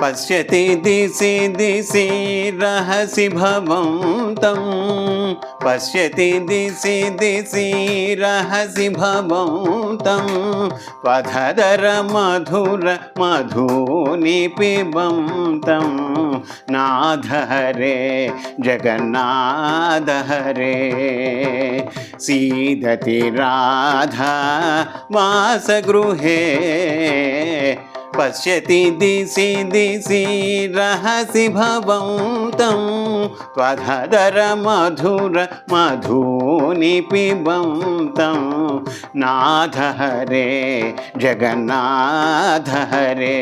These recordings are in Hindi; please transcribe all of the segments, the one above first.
पश्यति दिशि दिशि रहसि भवं तं पश्यति दिशि दिशि रहसि भवं तं त्वधर मधुर मधूनि पिबं तं नाथ हरे जगन्नाथ हरे सीदति राधा वासगृहे पश्यति दिशि दिशि रहसि भवं तं त्वधर मधुर मधूनि पिबं तं नाथ हरे जगन्नाथ हरे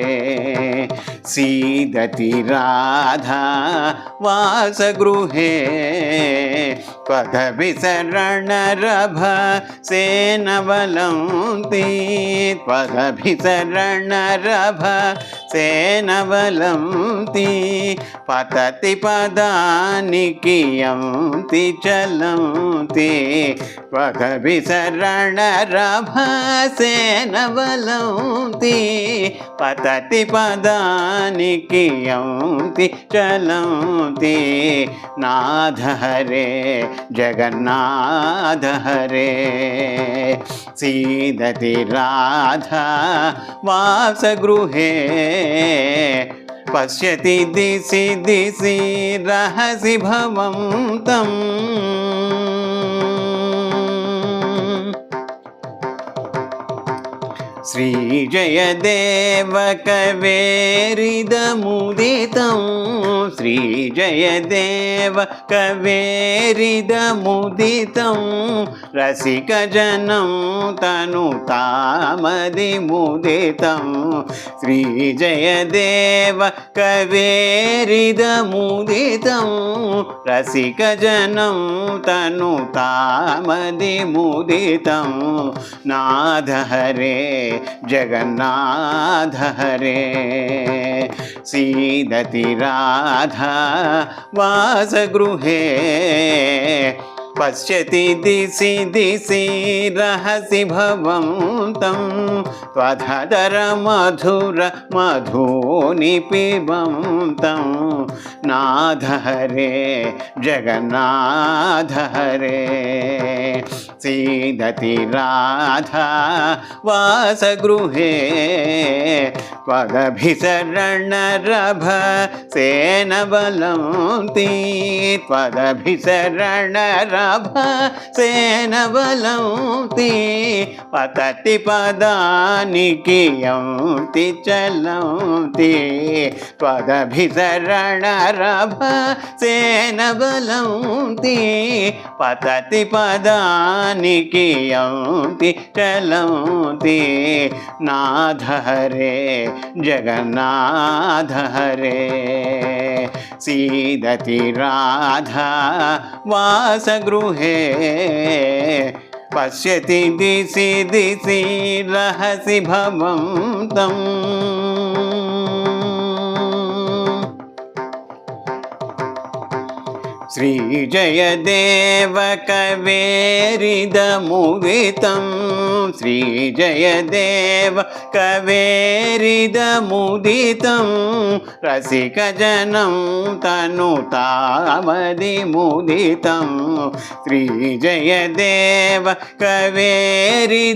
सीदति राधा वासगृहे। पदभिसरणरभ सेनवलन्ति सेनवलन्ति पतति पदानि कियन्ति चलन्ति। पदभिसरणरभ सेनवलन्ति पतति पदानि कियन्ति चलन्ति। नाथ हरे, जगन्नाथ हरे, सीदति राधा वासगृहे पश्यति दिशि दिशि रहसि भवं तम् श्रीजयदेव कवेरिदमुदितं श्रीजयदेव कवेरिदमुदितं रसिकजनं तनुतामदिमुदितं श्रीजयदेव कवेरिदमुदितं रसिकजनं तनुतामदिमुदितं नाथ हरे जगन्नाथ हरे। सीदति राधा वासगृहे। पश्यति दिशि दिशि रहसि भवं त्वधर मधुर मधूनि पिबं तं हरे हरे। सीदति राधा वासगृहे त्वदभिसरणरभ सेनबलन्ति त्वदभिसरणरभ सेनबलन्ति पतति पदानि कियन्ति चलन्ति त्वदभिसरणरभ सेनबलन्ति पतति पदानि कियन्ति चलन्ति नाथ हरे, जगन्नाथ हरे। सीदति राधा वासगृहे, पश्यति दिशि दिशि रहसि भवं तम् श्रीजयदेव कवेरिदमुदितं श्रीजयदेव कवेरिदमुदितं रसिकजनं तनुतामदिमुदितं श्रीजयदेव कवेरिदमुदितं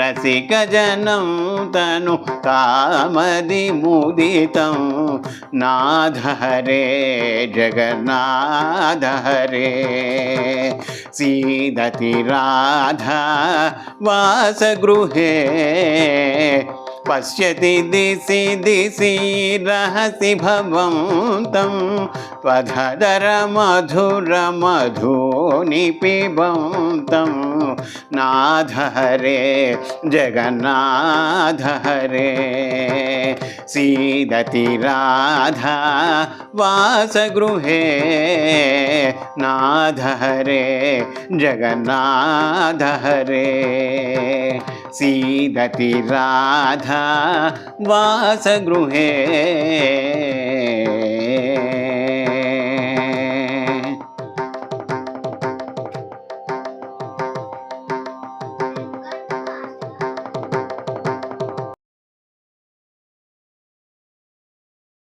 रसिकजनं तनुतामदिमुदितं नाथ हरे जगन्नाथ हरे। सीदति राधा वासगृहे। पश्यति दिशि दिशि रहसि तं मधुर मधूनि पिबं तं नाथ हरे, जगन्नाथ हरे। सीदति राधा वासगृहे नाध हरे जगन्नाथ हरे। सीदति राधा वासगृहे